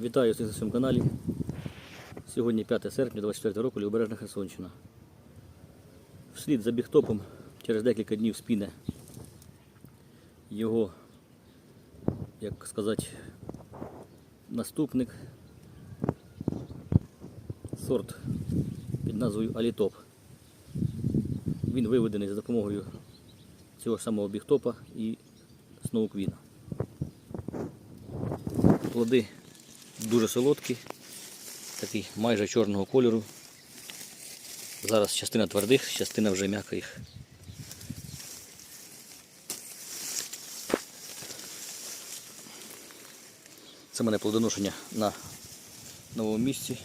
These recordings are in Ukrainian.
Вітаю всіх на своєму каналі. Сьогодні 5 серпня 24 року Лівобережна Херсонщина. Вслід за бігтопом через декілька днів спіне його, як сказати, наступник. Сорт під назвою Алітоп. Він виведений за допомогою цього самого бігтопа і сноуквіна. Плоди дуже солодкі, такий майже чорного кольору. Зараз частина твердих, частина вже м'яких. Це мене плодоношення на новому місці.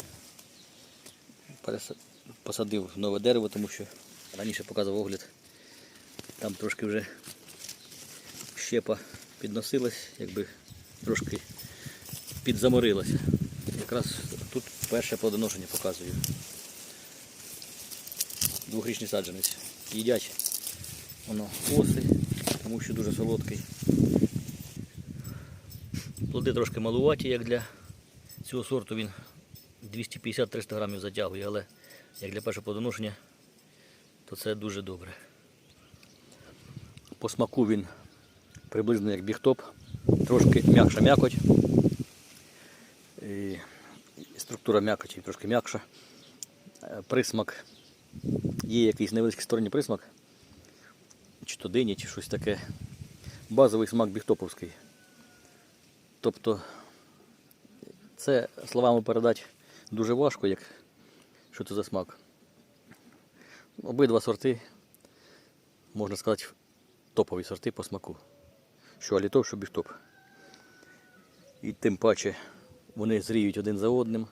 Посадив нове дерево, тому що раніше показував огляд. Там трошки вже щепа підносилась, якби трошки підзаморилася. Якраз тут перше плодоношення показую. Двохрічний саджанець. Їдять воно оси, тому що дуже солодкий. Плоди трошки малуваті, як для цього сорту він 250-300 грамів затягує, але як для першого плодоношення, то це дуже добре. По смаку він приблизно як бігтоп, трошки м'якша м'якоть. І структура м'якоті трошки м'якша. Е, Присмак. Є якийсь невеличкий сторонній присмак. Чи то дині, чи щось таке. Базовий смак бігтоповський. Тобто це словами передати дуже важко, як що це за смак. Обидва сорти, можна сказати, топові сорти по смаку. Що алітоп, що бігтоп. І тим паче вони зріють один за одним.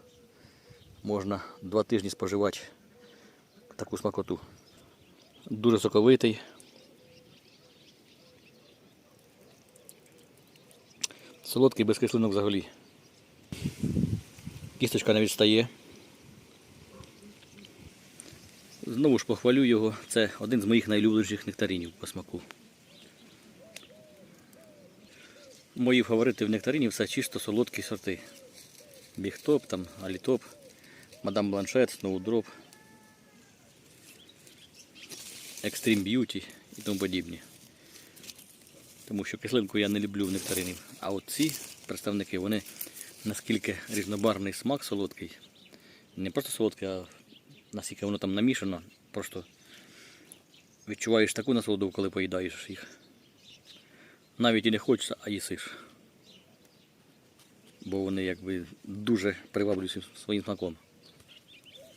Можна два тижні споживати таку смакоту. Дуже соковитий. Солодкий без кислинок взагалі. Кісточка не відстає. Знову ж похвалю його. Це один з моїх найлюбленіших нектаринів по смаку. Мої фаворити в нектарині все чисто солодкі сорти. Бігтоп, там, алітоп, мадам бланшет, сноудроп, екстрім б'юті і тому подібні. Тому що кислинку я не люблю в нектаринів. А от ці представники, вони наскільки різнобарний смак солодкий. Не просто солодкий, а наскільки воно там намішано, просто відчуваєш таку насолоду, коли поїдаєш їх. Навіть і не хочеться, а їсиш. Бо вони якби дуже приваблюють своїм- своїм смаком.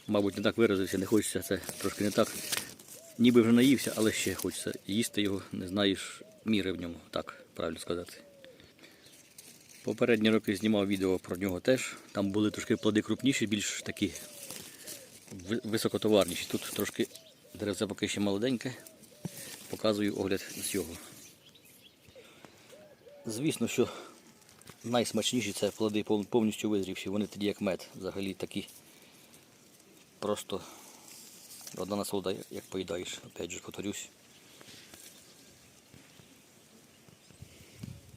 Мабуть, не так виразився, не хочеться це трошки не так. Ніби вже наївся, але ще хочеться їсти його, не знаєш міри в ньому, так правильно сказати. Попередні роки знімав відео про нього теж. Там були трошки плоди крупніші, більш такі високотоварніші. Тут трошки деревце поки ще молоденьке. Показую огляд з цього. Звісно, що найсмачніші це плоди повністю визрівші. Вони тоді як мед. Взагалі такі просто одна насолода, як поїдаєш. Опять же повторюсь.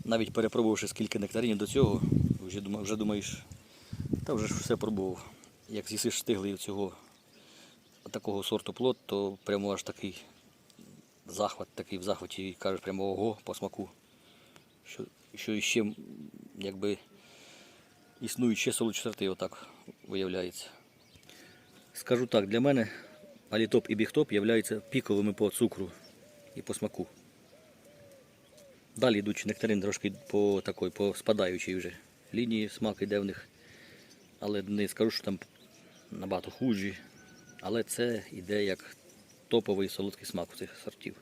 Навіть перепробувавши скільки нектаринів до цього, вже, вже думаєш, та вже ж все пробував. Як з'їсиш стиглий цього такого сорту плод, то прямо аж такий захват, такий в захваті, кажеш прямо ого по смаку що, що іще м, якби існують ще солодші сорти, отак виявляється. Скажу так, для мене алітоп і бігтоп являються піковими по цукру і по смаку. Далі йдуть нектарин трошки по такої, по спадаючій вже лінії смак іде в них. Але не скажу, що там набагато хужі. Але це йде як топовий солодкий смак у цих сортів.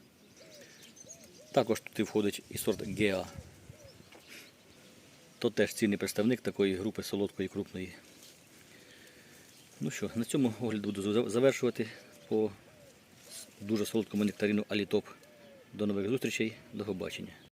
Також тут і входить і сорт Геа. То теж цінний представник такої групи солодкої крупної. Ну що, на цьому огляд буду завершувати по дуже солодкому нектарину Алітоп. До нових зустрічей, до побачення.